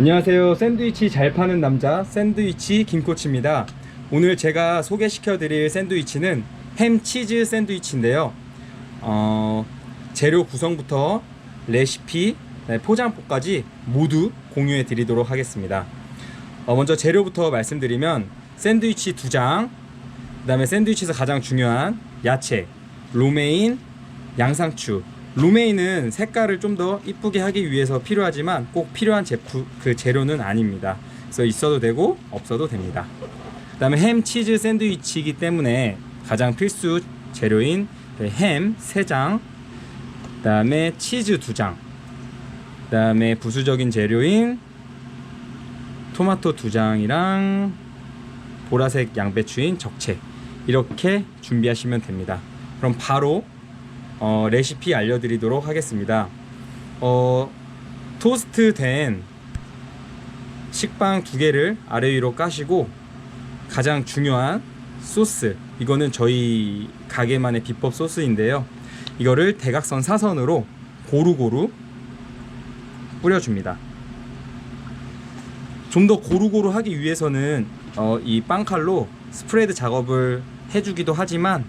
안녕하세요. 샌드위치 잘 파는 남자 샌드위치 김코치입니다. 오늘 제가 소개시켜 드릴 샌드위치는 햄 치즈 샌드위치인데요. 어, 재료 구성부터 레시피, 네, 포장법까지 모두 공유해 드리도록 하겠습니다. 어, 먼저 재료부터 말씀드리면 샌드위치 두 장, 그 다음에 샌드위치에서 가장 중요한 야채, 로메인, 양상추. 로메인은 색깔을 좀 더 이쁘게 하기 위해서 필요하지만 꼭 필요한 제품 그 재료는 아닙니다. 그래서 있어도 되고 없어도 됩니다. 그다음에 햄 치즈 샌드위치이기 때문에 가장 필수 재료인 햄 3장, 그다음에 치즈 2장, 그다음에 부수적인 재료인 토마토 2장이랑 보라색 양배추인 적채 이렇게 준비하시면 됩니다. 그럼 바로 어, 레시피 알려드리도록 하겠습니다. 어, 토스트 된 식빵 두 개를 아래 위로 까시고 가장 중요한 소스 이거는 저희 가게만의 비법 소스인데요. 이거를 대각선 사선으로 고루고루 뿌려줍니다. 좀 더 고루고루 하기 위해서는 어, 이 빵칼로 스프레드 작업을 해주기도 하지만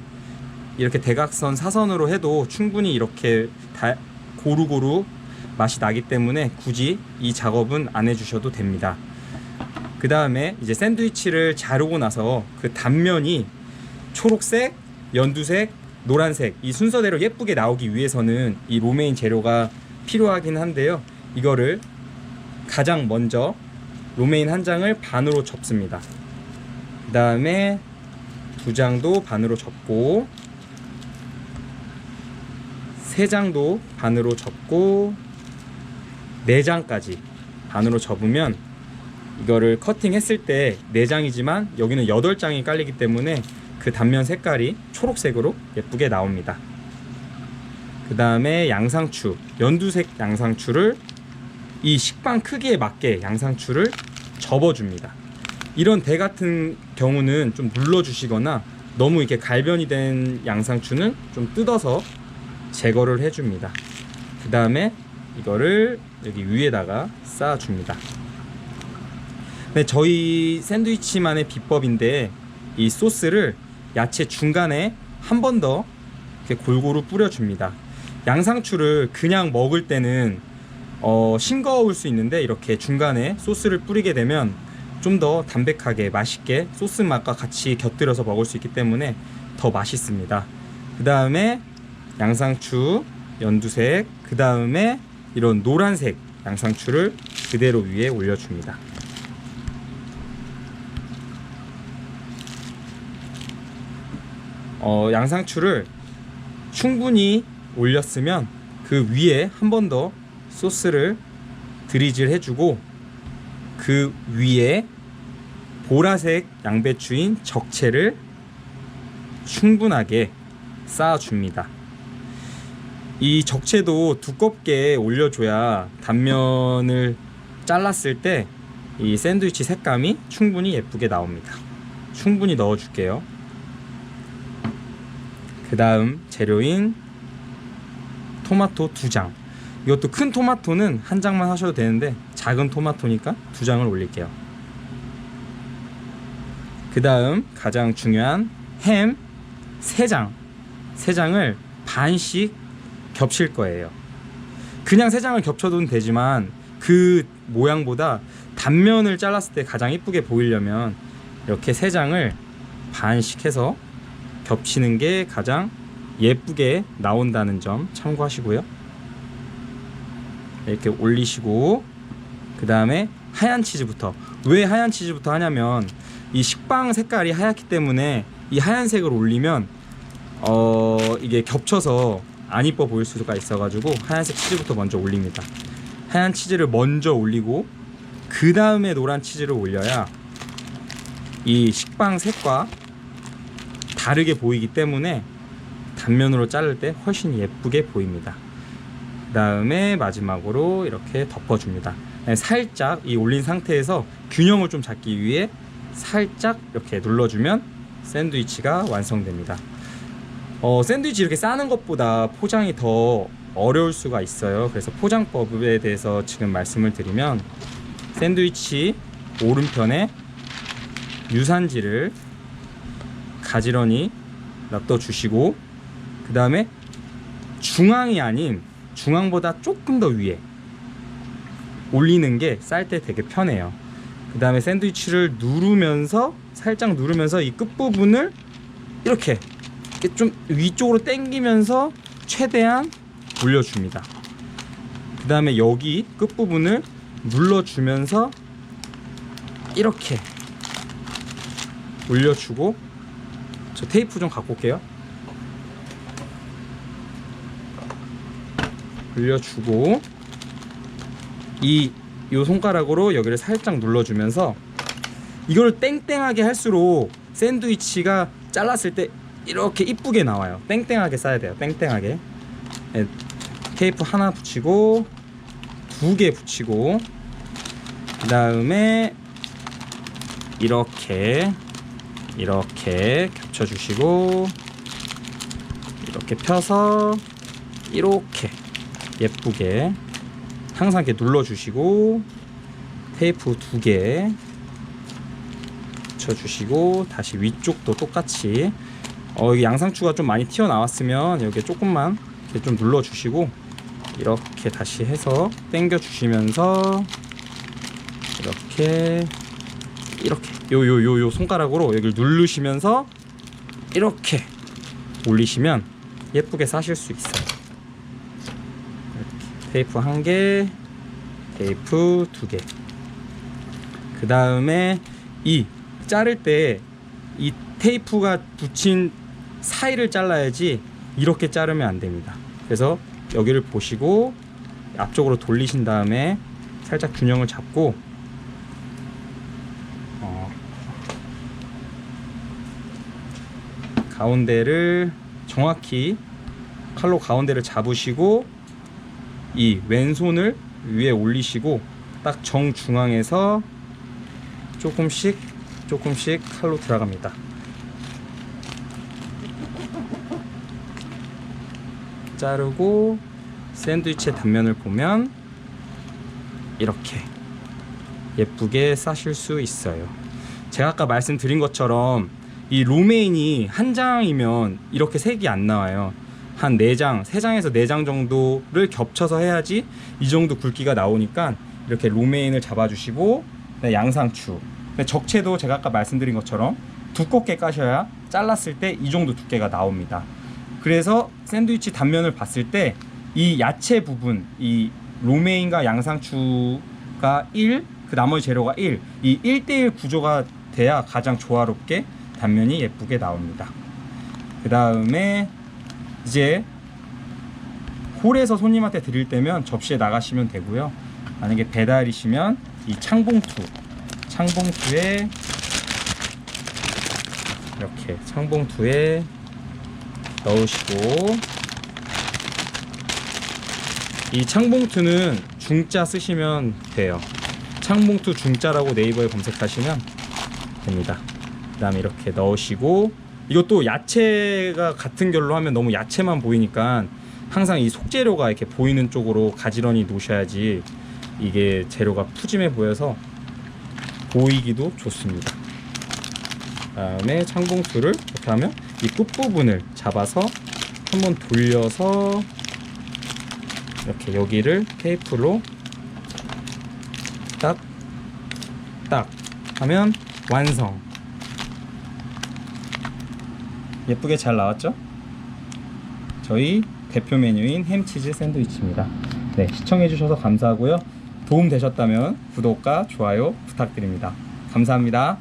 이렇게 대각선 사선으로 해도 충분히 이렇게 다 고루고루 맛이 나기 때문에 굳이 이 작업은 안 해주셔도 됩니다. 그 다음에 이제 샌드위치를 자르고 나서 그 단면이 초록색, 연두색, 노란색 이 순서대로 예쁘게 나오기 위해서는 이 로메인 재료가 필요하긴 한데요. 이거를 가장 먼저 로메인 한 장을 반으로 접습니다. 그 다음에 두 장도 반으로 접고 세 장도 반으로 접고 네 장까지 반으로 접으면 이거를 커팅했을 때네 장이지만 여기는 여덟 장이 깔리기 때문에 그 단면 색깔이 초록색으로 예쁘게 나옵니다. 그 다음에 양상추, 연두색 양상추를 이 식빵 크기에 맞게 양상추를 접어줍니다. 이런 대 같은 경우는 좀 눌러주시거나 너무 이렇게 갈변이 된 양상추는 좀 뜯어서 제거를 해줍니다. 그 다음에 이거를 여기 위에다가 쌓아줍니다. 네, 저희 샌드위치만의 비법인데 이 소스를 야채 중간에 한 번 더 이렇게 골고루 뿌려줍니다. 양상추를 그냥 먹을 때는 어, 싱거울 수 있는데 이렇게 중간에 소스를 뿌리게 되면 좀 더 담백하게 맛있게 소스 맛과 같이 곁들여서 먹을 수 있기 때문에 더 맛있습니다. 그 다음에 양상추 연두색 그 다음에 이런 노란색 양상추를 그대로 위에 올려줍니다. 어, 양상추를 충분히 올렸으면 그 위에 한 번 더 소스를 드리즐 해주고 그 위에 보라색 양배추인 적채를 충분하게 쌓아줍니다. 이 적채도 두껍게 올려줘야 단면을 잘랐을 때 이 샌드위치 색감이 충분히 예쁘게 나옵니다. 충분히 넣어줄게요. 그 다음 재료인 토마토 두 장. 이것도 큰 토마토는 한 장만 하셔도 되는데 작은 토마토니까 두 장을 올릴게요. 그 다음 가장 중요한 햄 세 장. 세 장을 반씩 겹칠 거예요. 그냥 세 장을 겹쳐도 되지만 그 모양보다 단면을 잘랐을 때 가장 이쁘게 보이려면 이렇게 세 장을 반씩 해서 겹치는 게 가장 예쁘게 나온다는 점 참고하시고요. 이렇게 올리시고 그 다음에 하얀 치즈부터 왜 하얀 치즈부터 하냐면 이 식빵 색깔이 하얗기 때문에 이 하얀색을 올리면 어 이게 겹쳐서 안 이뻐 보일 수가 있어가지고 하얀색 치즈부터 먼저 올립니다. 하얀 치즈를 먼저 올리고 그 다음에 노란 치즈를 올려야 이 식빵 색과 다르게 보이기 때문에 단면으로 자를 때 훨씬 예쁘게 보입니다. 그 다음에 마지막으로 이렇게 덮어줍니다. 네, 살짝 이 올린 상태에서 균형을 좀 잡기 위해 살짝 이렇게 눌러주면 샌드위치가 완성됩니다. 어, 샌드위치 이렇게 싸는 것보다 포장이 더 어려울 수가 있어요. 그래서 포장법에 대해서 지금 말씀을 드리면 샌드위치 오른편에 유산지를 가지런히 놔둬 주시고 그 다음에 중앙이 아닌 중앙보다 조금 더 위에 올리는 게 쌀 때 되게 편해요. 그 다음에 샌드위치를 누르면서 살짝 누르면서 이 끝부분을 이렇게 이렇게 좀 위쪽으로 당기면서 최대한 올려줍니다. 그 다음에 여기 끝부분을 눌러주면서 이렇게 올려주고 저 테이프 좀 갖고 올게요. 올려주고 이 요 손가락으로 여기를 살짝 눌러주면서 이걸 땡땡하게 할수록 샌드위치가 잘랐을 때 이렇게 이쁘게 나와요. 땡땡하게 싸야 돼요. 땡땡하게. 네, 테이프 하나 붙이고 두 개 붙이고 그 다음에 이렇게 이렇게 겹쳐주시고 이렇게 펴서 이렇게 예쁘게 항상 이렇게 눌러주시고 테이프 두 개 붙여주시고 다시 위쪽도 똑같이 어, 여기 양상추가 좀 많이 튀어나왔으면 여기 조금만 이렇게 좀 눌러주시고 이렇게 다시 해서 당겨 주시면서 이렇게 이렇게 요 요 요 요 손가락으로 여기를 누르시면서 이렇게 올리시면 예쁘게 싸실 수 있어요. 이렇게 테이프 한 개, 테이프 두 개. 그 다음에 이 자를 때 이 테이프가 붙인 사이를 잘라야지 이렇게 자르면 안 됩니다. 그래서 여기를 보시고 앞쪽으로 돌리신 다음에 살짝 균형을 잡고 어, 가운데를 정확히 칼로 가운데를 잡으시고 이 왼손을 위에 올리시고 딱 정중앙에서 조금씩 조금씩 칼로 들어갑니다. 자르고 샌드위치의 단면을 보면 이렇게 예쁘게 싸실 수 있어요. 제가 아까 말씀드린 것처럼 이 로메인이 한 장이면 이렇게 색이 안 나와요. 한 4장, 3장에서 4장 정도를 겹쳐서 해야지 이 정도 굵기가 나오니까 이렇게 로메인을 잡아주시고 네, 양상추 적채도 제가 아까 말씀드린 것처럼 두껍게 까셔야 잘랐을 때 이 정도 두께가 나옵니다. 그래서 샌드위치 단면을 봤을 때 이 야채 부분, 이 로메인과 양상추가 1, 그 나머지 재료가 1, 이 1대1 구조가 돼야 가장 조화롭게 단면이 예쁘게 나옵니다. 그 다음에 이제 홀에서 손님한테 드릴 때면 접시에 나가시면 되고요. 만약에 배달이시면 이 창봉투, 창봉투에 이렇게 창봉투에 넣으시고 이 창봉투는 중자 쓰시면 돼요. 창봉투 중자라고 네이버에 검색하시면 됩니다. 그 다음에 이렇게 넣으시고 이것도 야채가 같은 결로 하면 너무 야채만 보이니까 항상 이 속재료가 이렇게 보이는 쪽으로 가지런히 놓으셔야지 이게 재료가 푸짐해 보여서 보이기도 좋습니다. 그 다음에 창봉투를 이렇게 하면 이 끝부분을 잡아서 한번 돌려서 이렇게 여기를 테이프로 딱 딱 하면 완성. 예쁘게 잘 나왔죠? 저희 대표 메뉴인 햄치즈 샌드위치입니다. 네, 시청해주셔서 감사하고요. 도움 되셨다면 구독과 좋아요 부탁드립니다. 감사합니다.